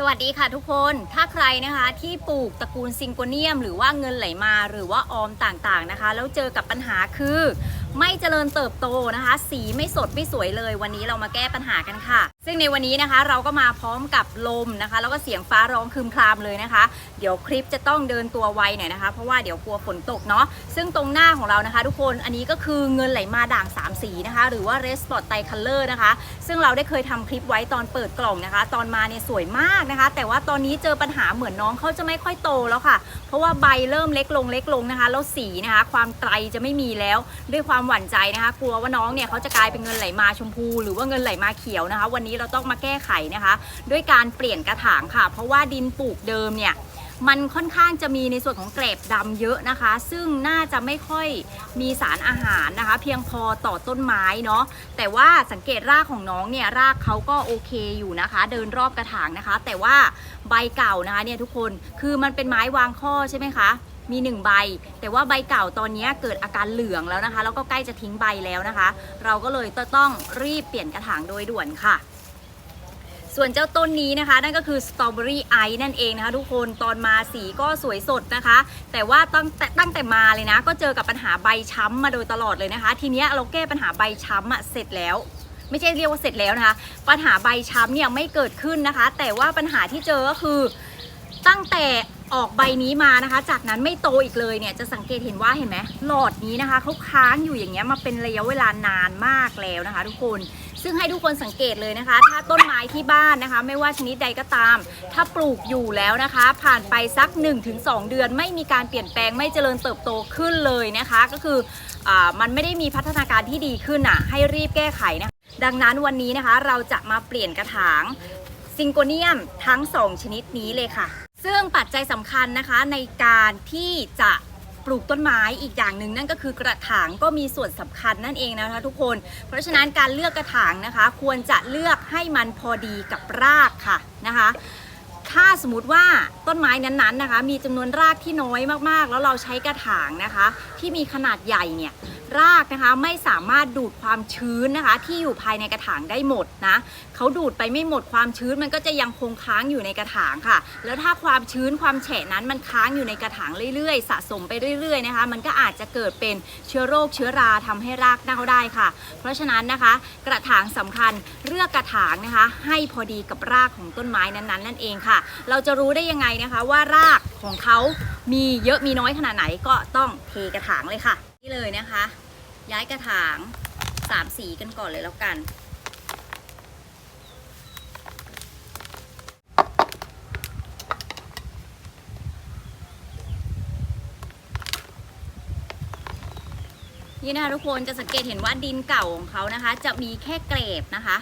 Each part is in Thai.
สวัสดีค่ะทุกคน ถ้าใครนะคะที่ปลูกตระกูลซิงโกเนียม หรือว่าเงินไหลมาหรือว่าออมต่างๆนะคะ แล้วเจอกับปัญหาคือ ไม่เจริญเติบโตนะคะ สีไม่สดไม่สวยเลย วันนี้เรามาแก้ปัญหากันค่ะ ซึ่งในวันนี้นะคะเราก็มาพร้อมกับลมนะคะ แล้วก็เสียงฟ้าร้องคืมครามเลยนะคะ เดี๋ยวคลิปจะต้องเดินตัวไวหน่อยนะคะ เพราะว่าเดี๋ยวกลัวฝนตกเนาะซึ่งตรงหน้าของเรานะคะ ทุกคนอันนี้ก็คือเงินไหลมาด่างสามสีนะคะ หรือว่า Red Spot t i Color นะคะ ซึ่งเราได้เคยทำคลิปไว้ตอนเปิดกล่องนะคะ ตอนมาเนี่ยสวยมากนะคะ แต่ว่าตอนนี้เจอปัญหาเหมือนน้องเขาจะไม่ค่อยโตแล้วค่ะ เพราะว่าใบเริ่มเล็กลงเล็กลงนะคะแล้วสีนะคะ ความไกลจะไม่มีแล้วด้วยความหวั่นใจนะคะ กลัวว่าน้องเนี่ยเขาจะกลายเป็นเงินไหลมาชมพู หรือว่าเงินไหลมาเขียวนะคะ วันนี้เราต้องมาแก้ไขนะคะ ด้วยการเปลี่ยนกระถางค่ะ เพราะว่าดินปลูกเดิมเนี่ยมันค่อนข้างจะมีในส่วนของเกรบดำเยอะนะคะ ซึ่งน่าจะไม่ค่อยมีสารอาหารนะคะ เพียงพอต่อต้นไม้เนาะแต่ว่าสังเกตรากของน้องเนี่ยรากเขาก็โอเคอยู่นะคะ เดินรอบกระถางนะคะ แต่ว่าใบเก่านะคะเนี่ยทุกคนคือมันเป็นไม้วางข้อใช่ไหมคะมีหนึ่งใบ แต่ว่าใบเก่าตอนนี้เกิดอาการเหลืองแล้วนะคะ แล้วก็ใกล้จะทิ้งใบแล้วนะคะ เราก็เลยต้องรีบเปลี่ยนกระถางโดยด่วนค่ะ ส่วนเจ้าต้นนี้นะคะ นั่นก็คือสตรอเบอรี่ไอนั่นเองนะคะทุกคนตอนมาสีก็สวยสดนะคะ แต่ว่าตั้งแต่ตั้งแต่มาเลยนะ ก็เจอกับปัญหาใบช้ำมาโดยตลอดเลยนะคะ ทีเนี้ยเราแก้ปัญหาใบช้ำอะเสร็จแล้วไม่ใช่เรียกว่าเสร็จแล้วนะคะ ปัญหาใบช้ำเนี่ยไม่เกิดขึ้นนะคะ แต่ว่าปัญหาที่เจอก็คือตั้งแต่ออกใบนี้มานะคะ จากนั้นไม่โตอีกเลยเนี่ยจะสังเกตเห็นว่าเห็นไหมหลอดนี้นะคะเขาค้างอยู่อย่างเงี้ยมาเป็นระยะเวลานานมากแล้วนะคะ ทุกคน ซึ่งให้ทุกคนสังเกตเลยนะคะ ถ้าต้นไม้ที่บ้านนะคะ ไม่ว่าชนิดใดก็ตาม ถ้าปลูกอยู่แล้วนะคะ ผ่านไปสัก 1-2 เดือน ไม่มีการเปลี่ยนแปลงไม่เจริญเติบโตขึ้นเลยนะคะ ก็คืออมันไม่ได้มีพัฒนาการที่ดีขึ้นอะ ให้รีบแก้ไขนะคะดังนั้นวันนี้นะคะเราจะมาเปลี่ยนกระถางซิงโกเนียมทั้ง 2 ชนิดนี้เลยค่ะ ซึ่งปัจจัยสำคัญนะคะในการที่จะ ลูกต้นไม้อีกอย่างหนึ่งนั่นก็คือกระถางก็มีส่วนสำคัญนั่นเองนะคะทุกคน เพราะฉะนั้นการเลือกกระถางนะคะ ควรจะเลือกให้มันพอดีกับรากค่ะนะคะถ้าสมมติว่าต้นไม้นั้นๆนะคะ มีจำนวนรากที่น้อยมากๆ แล้วเราใช้กระถางนะคะ ที่มีขนาดใหญ่เนี่ย รากนะคะไม่สามารถดูดความชื้นนะคะ ที่อยู่ภายในกระถางได้หมดนะเขาดูดไปไม่หมดความชื้นมันก็จะยังคงค้างอยู่ในกระถางค่ะ แล้วถ้าความชื้นความแฉะนั้นมันค้างอยู่ในกระถางเรื่อยๆ สะสมไปเรื่อยๆนะคะ มันก็อาจจะเกิดเป็นเชื้อโรคเชื้อราทำให้รากเน่าได้ค่ะ เพราะฉะนั้นนะคะ กระถางสำคัญเลือกกระถางนะคะ ให้พอดีกับรากของต้นไม้นั้นๆ นั่นเองค่ะ เราจะรู้ได้ยังไงนะคะว่ารากของเขามีเยอะมีน้อยขนาดไหนก็ต้องเทกระถางเลยค่ะนี่เลยนะคะ ย้ายกระถางสามสีกันก่อนเลยแล้วกัน นี่นะคะทุกคนจะสังเกตเห็นว่าดินเก่าของเขานะคะ จะมีแค่เกรบนะคะ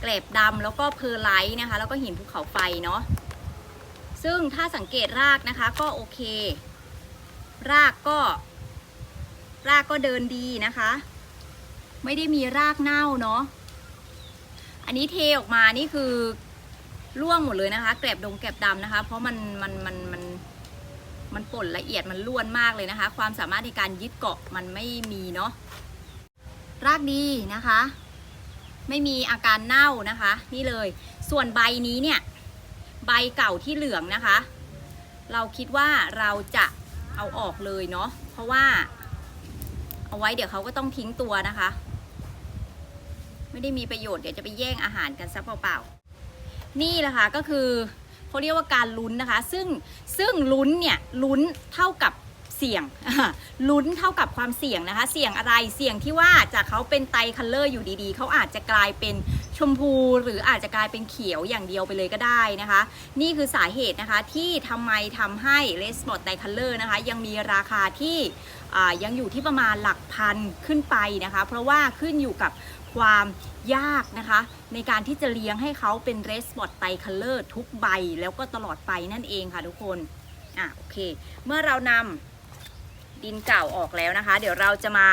เกรบดำแล้วก็เพอร์ไลท์นะคะ แล้วก็หินภูเขาไฟเนาะซึ่งถ้าสังเกตรากนะคะก็โอเค รากก็ รากก็เดินดีนะคะ ไม่ได้มีรากเน่าเนาะอันนี้เทออกมานี่คือร่วงหมดเลยนะคะ แกลบดงแกลบดำนะคะ เพราะมันมันมันมันมันป่นละเอียดมันล้วนมากเลยนะคะ ความสามารถในการยึดเกาะมันไม่มีเนาะรากดีนะคะ ไม่มีอาการเน่านะคะ นี่เลย ส่วนใบนี้เนี่ย ใบเก่าที่เหลืองนะคะ เราคิดว่าเราจะเอาออกเลยเนาะเพราะว่า เอาไว้เดี๋ยวเขาก็ต้องทิ้งตัวนะคะ ไม่ได้มีประโยชน์เดี๋ยวจะไปแย่งอาหารกันซะเปล่าๆนี่แหละค่ะก็คือเขาเรียกว่าการลุ้นนะคะ ซึ่งซึ่งลุ้นเนี่ยลุ้นเท่ากับ เสี่ยงลุ้นเท่ากับความเสี่ยงนะคะ เสี่ยงอะไรเสี่ยงที่ว่าจากเขาเป็นไตคัลเลอร์อยู่ดีๆ เขาอาจจะกลายเป็นชมพูหรืออาจจะกลายเป็นเขียวอย่างเดียวไปเลยก็ได้นะคะ นี่คือสาเหตุนะคะที่ทำไมทำให้เลสปอร์ตไตคัลเลอร์นะคะ ยังมีราคาที่ยังอยู่ที่ประมาณหลักพันขึ้นไปนะคะ เพราะว่าขึ้นอยู่กับความยากนะคะ ในการที่จะเลี้ยงให้เขาเป็นเรสปอร์ตไตคัลเลอร์ทุกใบแล้วก็ตลอดไปนั่นเองค่ะทุกคนอะโอเค เมื่อเรานำ ดินเก่าออกแล้วนะคะ เดี๋ยวเราจะมา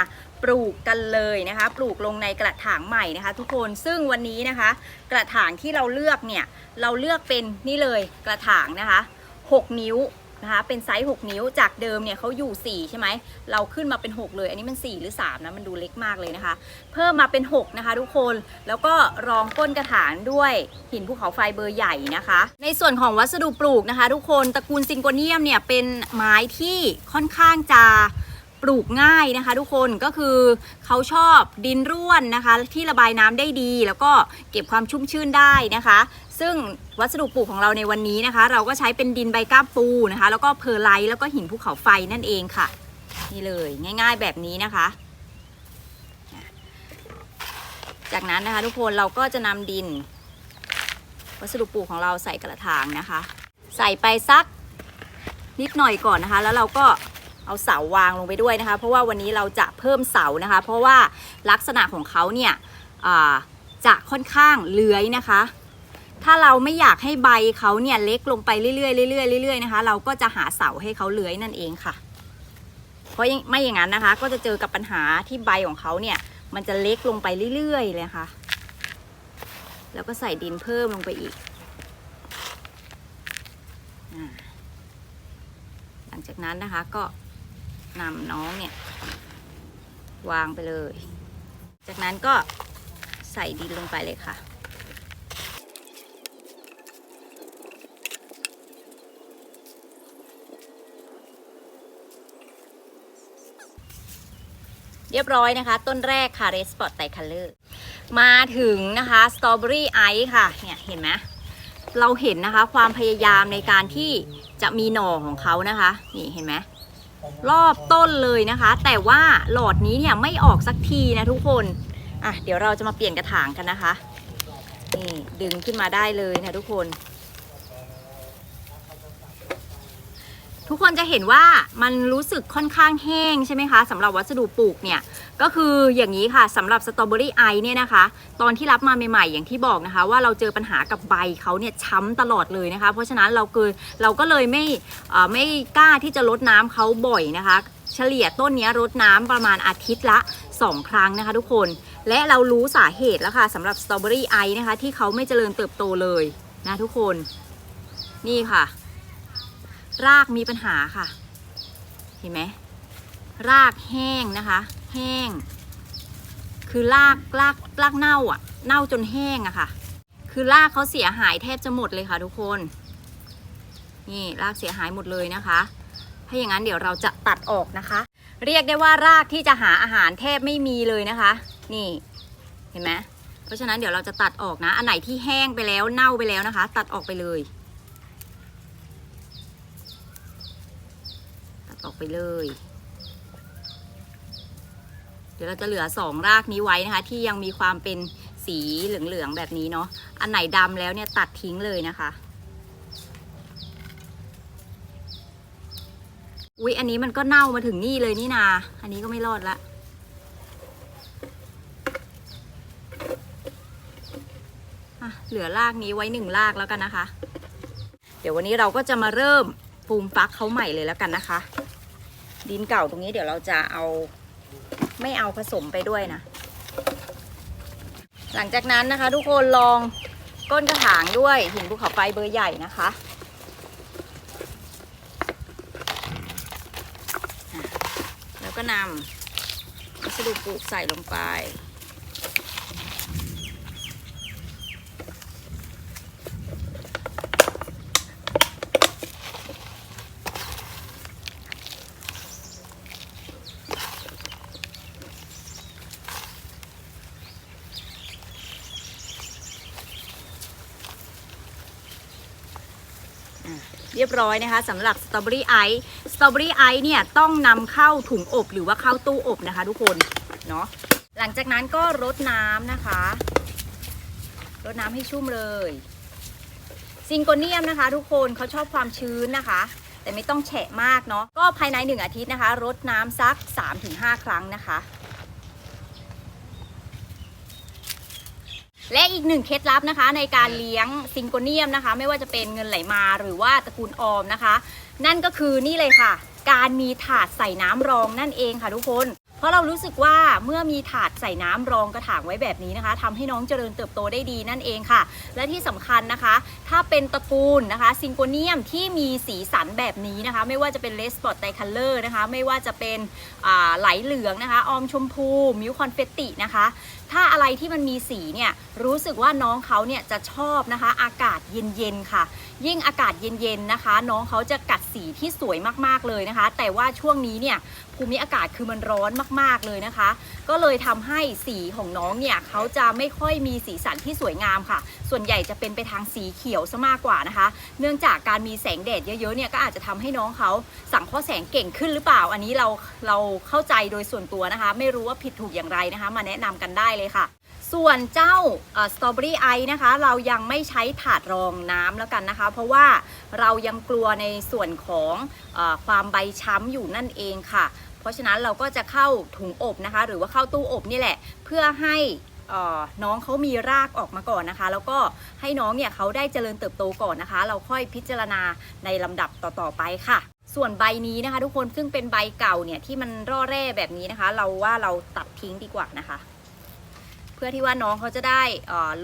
ปลูกกันเลยนะคะ ปลูกลงในกระถางใหม่นะคะ ทุกคนซึ่งวันนี้นะคะ กระถางที่เราเลือกเนี่ยเราเลือกเป็นนี่เลยกระถางนะคะ 6 นิ้ว นะคะ เป็นไซส์ 6 นิ้ว จากเดิมเนี่ยเขาอยู่ 4 ใช่ไหม เราขึ้นมาเป็น 6 เลย อันนี้มัน 4 หรือ 3 นะ มันดูเล็กมากเลยนะคะ เพิ่มมาเป็น 6 นะคะ ทุกคน แล้วก็รองก้นกระถางด้วยหินภูเขาไฟเบอร์ใหญ่นะคะ ในส่วนของวัสดุปลูกนะคะ ทุกคน ตระกูลซิงโกเนียมเนี่ยเป็นไม้ที่ค่อนข้างจะปลูกง่ายนะคะ ทุกคนก็คือเขาชอบดินร่วนนะคะ ที่ระบายน้ำได้ดี แล้วก็เก็บความชุ่มชื่นได้นะคะ ซึ่งวัสดุปลูกของเราในวันนี้นะคะ เราก็ใช้เป็นดินใบก้ามปูนะคะ แล้วก็เพอร์ไลท์แล้วก็หินภูเขาไฟนั่นเองค่ะ นี่เลยง่าย ๆแบบนี้นะคะ จากนั้นนะคะทุกคนเราก็จะนำดิน วัสดุปลูกของเราใส่กระถางนะคะ ใส่ไปสักนิดหน่อยก่อนนะคะ แล้วเราก็เอาเสาวางลงไปด้วยนะคะ เพราะว่าวันนี้เราจะเพิ่มเสานะคะ เพราะว่าลักษณะของเขาเนี่ยจะค่อนข้างเลื้อยนะคะ ถ้าเราไม่อยากให้ใบเขาเนี่ยเล็กลงไปเรื่อยๆเรื่อยๆเรื่อยๆนะคะ เราก็จะหาเสาให้เขาเลื้อยนั่นเองค่ะ เพราะไม่อย่างนั้นนะคะ ก็จะเจอกับปัญหาที่ใบของเขาเนี่ย มันจะเล็กลงไปเรื่อยๆเลยค่ะ แล้วก็ใส่ดินเพิ่มลงไปอีก หลังจากนั้นนะคะก็นำน้องเนี่ย วางไปเลย จากนั้นก็ใส่ดินลงไปเลยค่ะ เรียบร้อยนะคะ ต้นแรกค่ะ Red Spot ไ i คัลเลอร์มาถึงนะคะสตรอเบอรี่ไอซ์ค่ะเนี่ยเห็นไหมเราเห็นนะคะความพยายามในการที่จะมีหน่อของเขานะคะนี่เห็นไหมรอบต้นเลยนะคะ แต่ว่าหลอดนี้เนี่ยไม่ออกสักทีนะทุกคนอะเดี๋ยวเราจะมาเปลี่ยนกระถางกันนะคะนี่ดึงขึ้นมาได้เลยนะทุกคน ทุกคนจะเห็นว่ามันรู้สึกค่อนข้างแห้งใช่ไหมคะสำหรับวัสดุปลูกเนี่ยก็คืออย่างนี้ค่ะสำหรับสตรอเบอรี่ไอเนี่ยนะคะ ตอนที่รับมาใหม่ ๆ อย่างที่บอกนะคะ ว่าเราเจอปัญหากับใบเขาเนี่ยช้ำตลอดเลยนะคะ เพราะฉะนั้นเราเกิดเราก็เลยไม่ไม่กล้าที่จะลดน้ำเขาบ่อยนะคะ เฉลี่ยต้นนี้รดน้ำประมาณอาทิตย์ละ 2 ครั้งนะคะทุกคนและเรารู้สาเหตุแล้วค่ะสำหรับสตรอเบอรี่ไอนะคะที่เขาไม่เจริญเติบโตเลยนะทุกคนนี่ค่ะ รากมีปัญหาค่ะ เห็นไหมรากแห้งนะคะ แห้ง คือรากรากรากเน่าอะ เน่าจนแห้งอะค่ะ คือรากเขาเสียหายแทบจะหมดเลยค่ะ ทุกคน นี่รากเสียหายหมดเลยนะคะ ถ้าอย่างนั้นเดี๋ยวเราจะตัดออกนะคะ เรียกได้ว่ารากที่จะหาอาหารแทบไม่มีเลยนะคะ นี่ เห็นไหมเพราะฉะนั้นเดี๋ยวเราจะตัดออกนะ อันไหนที่แห้งไปแล้วเน่าไปแล้วนะคะ ตัดออกไปเลย ตัดออก ไปเลย เดี๋ยวเราจะเหลือสองรากนี้ไว้นะคะ ที่ยังมีความเป็นสีเหลืองๆแบบนี้เนาะ อันไหนดำแล้วเนี่ยตัดทิ้งเลยนะคะ อุ๊ยอันนี้มันก็เน่ามาถึงนี่เลยนี่นา อันนี้ก็ไม่รอดละอะเหลือรากนี้ไว้หนึ่งรากแล้วกันนะคะ เดี๋ยววันนี้เราก็จะมาเริ่มฟูมฟักเขาใหม่เลยแล้วกันนะคะ ดินเก่าตรงนี้เดี๋ยวเราจะเอาไม่เอาผสมไปด้วยนะ หลังจากนั้นนะคะ ทุกคนลองก้นกระถางด้วยหินภูเขาไฟเบอร์ใหญ่นะคะแล้วก็นำวัสดุปลูกใส่ลงไป เรียบร้อยนะคะสำหรับสตรอเบอรี่ไอซ์สตรอเบอรี่ไอซ์เนี่ยต้องนำเข้าถุงอบหรือว่าเข้าตู้อบนะคะทุกคนเนาะหลังจากนั้นก็รดน้ำนะคะรดน้ำให้ชุ่มเลยซิงโกเนียมนะคะทุกคนเขาชอบความชื้นนะคะ แต่ไม่ต้องแฉะมากเนาะก็ภายในหนึ่งอาทิตย์นะคะรดน้ำสัก 3-5 ครั้งนะคะ และอีกหนึ่งเคล็ดลับนะคะ ในการเลี้ยงซิงโกเนียมนะคะ ไม่ว่าจะเป็นเงินไหลมาหรือว่าตระกูลออมนะคะ นั่นก็คือนี่เลยค่ะ การมีถาดใส่น้ำรองนั่นเองค่ะทุกคน เพราะเรารู้สึกว่าเมื่อมีถาดใส่น้ำรองกระถางไว้แบบนี้นะคะทำให้น้องเจริญเติบโตได้ดีนั่นเองค่ะ และที่สำคัญนะคะ ถ้าเป็นตระกูลนะคะซิงโกเนียมที่มีสีสันแบบนี้นะคะ ไม่ว่าจะเป็นเลสปอตไตคัลเลอร์นะคะ ไม่ว่าจะเป็นไหลเหลืองนะคะ ออมชมพู มิวคอนเฟตตินะคะ ถ้าอะไรที่มันมีสีเนี่ยรู้สึกว่าน้องเขาเนี่ยจะชอบนะคะ อากาศเย็นๆค่ะ ยิ่งอากาศเย็นๆนะคะ น้องเขาจะกัดสีที่สวยมากๆเลยนะคะ แต่ว่าช่วงนี้เนี่ยภูมิอากาศคือมันร้อนมากๆเลยนะคะ ก็เลยทำให้สีของน้องเนี่ยเขาจะไม่ค่อยมีสีสันที่สวยงามค่ะ ส่วนใหญ่จะเป็นไปทางสีเขียวซะมากกว่านะคะ เนื่องจากการมีแสงแดดเยอะๆเนี่ยก็อาจจะทำให้น้องเขาสังเคราะห์แสงเก่งขึ้นหรือเปล่า อันนี้เราเราเข้าใจโดยส่วนตัวนะคะ ไม่รู้ว่าผิดถูกอย่างไรนะคะ มาแนะนำกันได้เลยค่ะ ส่วนเจ้าสตรอเบอรี่ไอนะคะ เรายังไม่ใช้ถาดรองน้ำแล้วกันนะคะ เพราะว่าเรายังกลัวในส่วนของอความใบช้ำอยู่นั่นเองค่ะ เพราะฉะนั้นเราก็จะเข้าถุงอบนะคะ หรือว่าเข้าตู้อบนี่แหละ เพื่อให้น้องเขามีรากออกมาก่อนนะคะ แล้วก็ให้น้องเนี่ยเขาได้เจริญเติบโตก่อนนะคะ เราค่อยพิจารณาในลำดับต่อๆไปค่ะ ส่วนใบนี้นะคะ ทุกคนซึ่งเป็นใบเก่าเนี่ยที่มันร่อแร่แบบนี้นะคะ เราว่าเราตัดทิ้งดีกว่านะคะ พื่อที่ว่าน้องเขาจะได้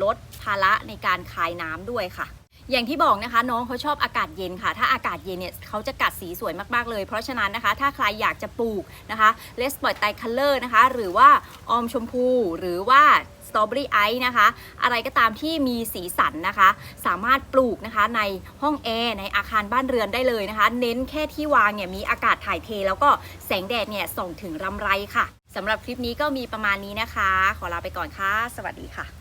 ลดภาระในการคายน้ำด้วยค่ะ อย่างที่บอกนะคะ น้องเขาชอบอากาศเย็นค่ะ ถ้าอากาศเย็นเนี่ยเขาจะกัดสีสวยมากๆเลย เพราะฉะนั้นนะคะ ถ้าใครอยากจะปลูกนะคะเลสปอร์ตไตคัลเลอร์นะคะ หรือว่าออมชมพูหรือว่าสตรอเบอรี่ไอซ์นะคะ อะไรก็ตามที่มีสีสันนะคะ สามารถปลูกนะคะในห้องแอร์ในอาคารบ้านเรือนได้เลยนะคะ เน้นแค่ที่วางเนี่ยมีอากาศถ่ายเท แล้วก็แสงแดดเนี่ยส่องถึงรำไรค่ะ สำหรับคลิปนี้ก็มีประมาณนี้นะคะ ขอลาไปก่อนค่ะ สวัสดีค่ะ